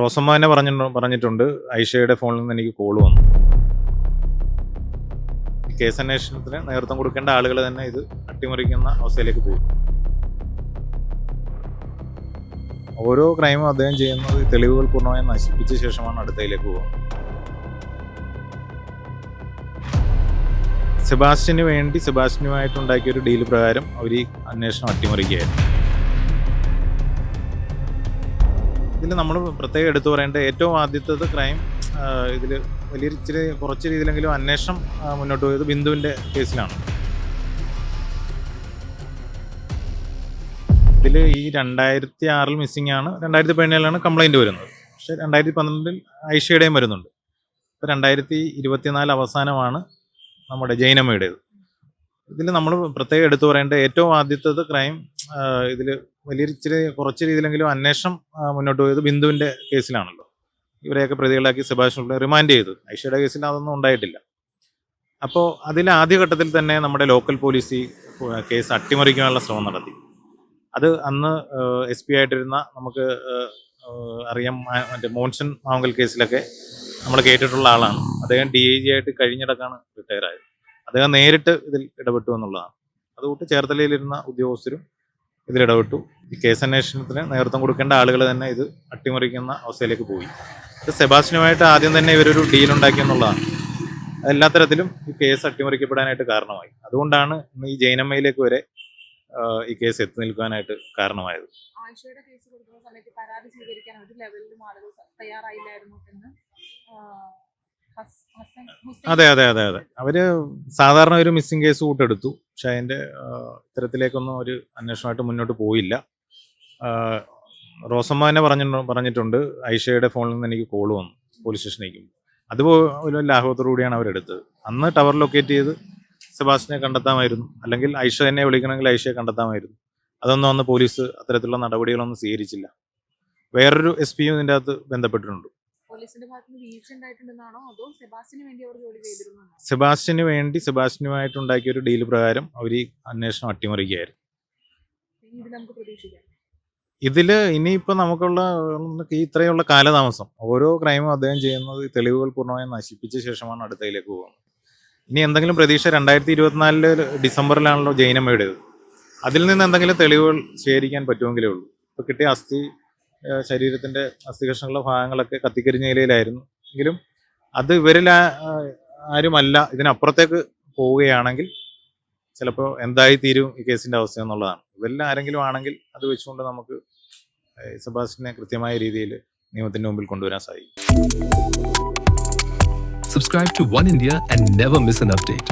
റോസമ്മ തന്നെ പറഞ്ഞു പറഞ്ഞിട്ടുണ്ട്. ഐഷയുടെ ഫോണിൽ നിന്ന് എനിക്ക് കോൾ വന്നു. കേസ് അന്വേഷണത്തിന് നേതൃത്വം കൊടുക്കേണ്ട ആളുകൾ തന്നെ ഇത് അട്ടിമറിക്കുന്ന അവസ്ഥയിലേക്ക് പോകും. ഓരോ ക്രൈമും അദ്ദേഹം ചെയ്യുന്നത് തെളിവുകൾ പൂർണമായും നശിപ്പിച്ച ശേഷമാണ് അടുത്തയിലേക്ക് പോകുന്നത്. സെബാസ്റ്റ്യന് വേണ്ടി സെബാസ്റ്റ്യനുമായിട്ട് ഉണ്ടാക്കിയ ഒരു ഡീൽ പ്രകാരം അവർ ഈ അന്വേഷണം അട്ടിമറിക്കുകയായിരുന്നു. ഇതിൽ നമ്മൾ പ്രത്യേകം എടുത്തു പറയേണ്ട ഏറ്റവും ആദ്യത്തത് ക്രൈം ഇതിൽ വലിയ ഇച്ചിരി കുറച്ച് രീതിയിലെങ്കിലും അന്വേഷണം മുന്നോട്ട് പോയത് ബിന്ദുവിന്റെ കേസിലാണ്. ഇതിൽ ഈ രണ്ടായിരത്തി ആറിൽ മിസ്സിംഗ് ആണ്. രണ്ടായിരത്തി പതിനേഴിലാണ് കംപ്ലൈന്റ് വരുന്നത്. പക്ഷേ രണ്ടായിരത്തി പന്ത്രണ്ടിൽ ഐഷയുടെയും വരുന്നുണ്ട്. ഇപ്പോൾ രണ്ടായിരത്തി ഇരുപത്തിനാല് അവസാനമാണ് നമ്മുടെ ജൈനമ്മയുടേത് ഇതിൽ നമ്മൾ പ്രത്യേകം എടുത്തു പറയേണ്ട ഏറ്റവും ആദ്യത്തത് ക്രൈം ഇതിൽ വലിയ ഇച്ചിരി കുറച്ച് രീതിയിലെങ്കിലും അന്വേഷണം മുന്നോട്ട് പോയത് ബിന്ദുവിന്റെ കേസിലാണല്ലോ. ഇവരെയൊക്കെ പ്രതികളാക്കി സെബാസ്റ്റ്യൻ റിമാൻഡ് ചെയ്തു. ഐഷയുടെ കേസിൽ അതൊന്നും ഉണ്ടായിട്ടില്ല. അപ്പോൾ അതിൽ ആദ്യഘട്ടത്തിൽ തന്നെ നമ്മുടെ ലോക്കൽ പോലീസ് ഈ കേസ് അട്ടിമറിക്കാനുള്ള ശ്രമം നടത്തി. അത് അന്ന് എസ് പി ആയിട്ടിരുന്ന നമുക്ക് അറിയാം മറ്റേ മോൺസൺ മാവങ്കൽ കേസിലൊക്കെ നമ്മൾ കേട്ടിട്ടുള്ള ആളാണ്. അദ്ദേഹം ഡി ഐ ജി ആയിട്ട് കഴിഞ്ഞിടക്കാണ് റിട്ടയർ ആയത് അദ്ദേഹം നേരിട്ട് ഇതിൽ ഇടപെട്ടു എന്നുള്ളതാണ്. അതുകൊണ്ട് ചേർത്തലയിലിരുന്ന ഉദ്യോഗസ്ഥരും ഇതിൽ ഇടപെട്ടു. ഈ കേസ് അന്വേഷണത്തിന് നേതൃത്വം കൊടുക്കേണ്ട ആളുകൾ തന്നെ ഇത് അട്ടിമറിക്കുന്ന അവസ്ഥയിലേക്ക് പോയി. ഇത് സെബാസ്റ്റിനുമായിട്ട് ആദ്യം തന്നെ ഇവരൊരു ഡീൽ ഉണ്ടാക്കി എന്നുള്ളതാണ്. എല്ലാ തരത്തിലും ഈ കേസ് അട്ടിമറിക്കപ്പെടാനായിട്ട് കാരണമായി. അതുകൊണ്ടാണ് ഇന്ന് ഈ ജൈനമ്മയിലേക്ക് വരെ ഈ കേസ് എത്തി നിൽക്കാനായിട്ട് കാരണമായത്. ആയിഷയുടെ കേസ് കൊടുക്കുന്ന സമയത്ത് പരാതി സ്വീകരിക്കാൻ ഒരു ലെവലിലും ആളുകൾ തയ്യാറായില്ലായിരുന്നു എന്ന് അതെ അതെ അതെ അതെ. അവർ സാധാരണ ഒരു മിസ്സിംഗ് കേസ് കൂട്ടെടുത്തു. പക്ഷെ അതിന്റെ ഇത്തരത്തിലേക്കൊന്നും ഒരു അന്വേഷണമായിട്ട് മുന്നോട്ട് പോയില്ല. റോസമ്മ തന്നെ പറഞ്ഞു പറഞ്ഞിട്ടുണ്ട് ഐഷയുടെ ഫോണിൽ നിന്ന് എനിക്ക് കോൾ വന്നു പോലീസ് സ്റ്റേഷനിലേക്ക്. അതുപോലെ ലാഘവത്തോടു കൂടിയാണ് അവരെടുത്തത്. അന്ന് ടവർ ലൊക്കേറ്റ് ചെയ്ത് സെബാസ്റ്റിനെ കണ്ടെത്താമായിരുന്നു. അല്ലെങ്കിൽ ഐഷ തന്നെ വിളിക്കണമെങ്കിൽ ഐഷയെ കണ്ടെത്താമായിരുന്നു. അതൊന്നും അന്ന് പോലീസ് അത്തരത്തിലുള്ള നടപടികളൊന്നും സ്വീകരിച്ചില്ല. വേറൊരു എസ് പിയും ഇതിന്റെ അകത്ത് ബന്ധപ്പെട്ടിട്ടുണ്ട്. പോലീസിന്റെ വീഴ്ച ഉണ്ടായിട്ടുണ്ടെന്നാണോ? അതോ സെബാസ്റ്റിന് വേണ്ടി അവർ ജോലി ചെയ്തിരുന്നോ സെബാസ്റ്റ്യന് വേണ്ടി സെബാസ്റ്റ്യനുമായിട്ട് ഉണ്ടാക്കിയ ഒരു ഡീൽ പ്രകാരം അവർ ഈ അന്വേഷണം അട്ടിമറിക്കുകയായിരുന്നു. ഇത് നമുക്ക് പ്രതീക്ഷിക്കാം. ഇതിൽ ഇനിയിപ്പോൾ നമുക്കുള്ള ഇത്രയുള്ള കാലതാമസം ഓരോ ക്രൈമും അദ്ദേഹം ചെയ്യുന്നത് തെളിവുകൾ പൂർണമായും നശിപ്പിച്ച ശേഷമാണ് അടുത്തയിലേക്ക് പോകുന്നത്. ഇനി എന്തെങ്കിലും പ്രതീക്ഷ രണ്ടായിരത്തി ഇരുപത്തിനാലിൽ ഡിസംബറിലാണല്ലോ ജൈനമ്മയുടേത്. അതിൽ നിന്ന് എന്തെങ്കിലും തെളിവുകൾ ശേഖരിക്കാൻ പറ്റുമെങ്കിലേ ഉള്ളൂ. ഇപ്പോൾ കിട്ടിയ അസ്ഥി ശരീരത്തിന്റെ അസ്ഥികഷ്ണങ്ങളുടെ ഭാഗങ്ങളൊക്കെ കത്തിക്കരിഞ്ഞ നിലയിലായിരുന്നു. എങ്കിലും അത് ഇവരിൽ ആരുമല്ല ഇതിനപ്പുറത്തേക്ക് പോവുകയാണെങ്കിൽ ചിലപ്പോൾ എന്തായി തീരും ഈ കേസിന്റെ അവസ്ഥ എന്നുള്ളതാണ്. ഇവരിൽ ആരെങ്കിലും ആണെങ്കിൽ അത് വെച്ചുകൊണ്ട് നമുക്ക് സെബാസ്റ്റിനെ കൃത്യമായ രീതിയിൽ നിയമത്തിന്റെ മുമ്പിൽ കൊണ്ടുവരാൻ സാധിക്കും. Subscribe to One India and never miss an update.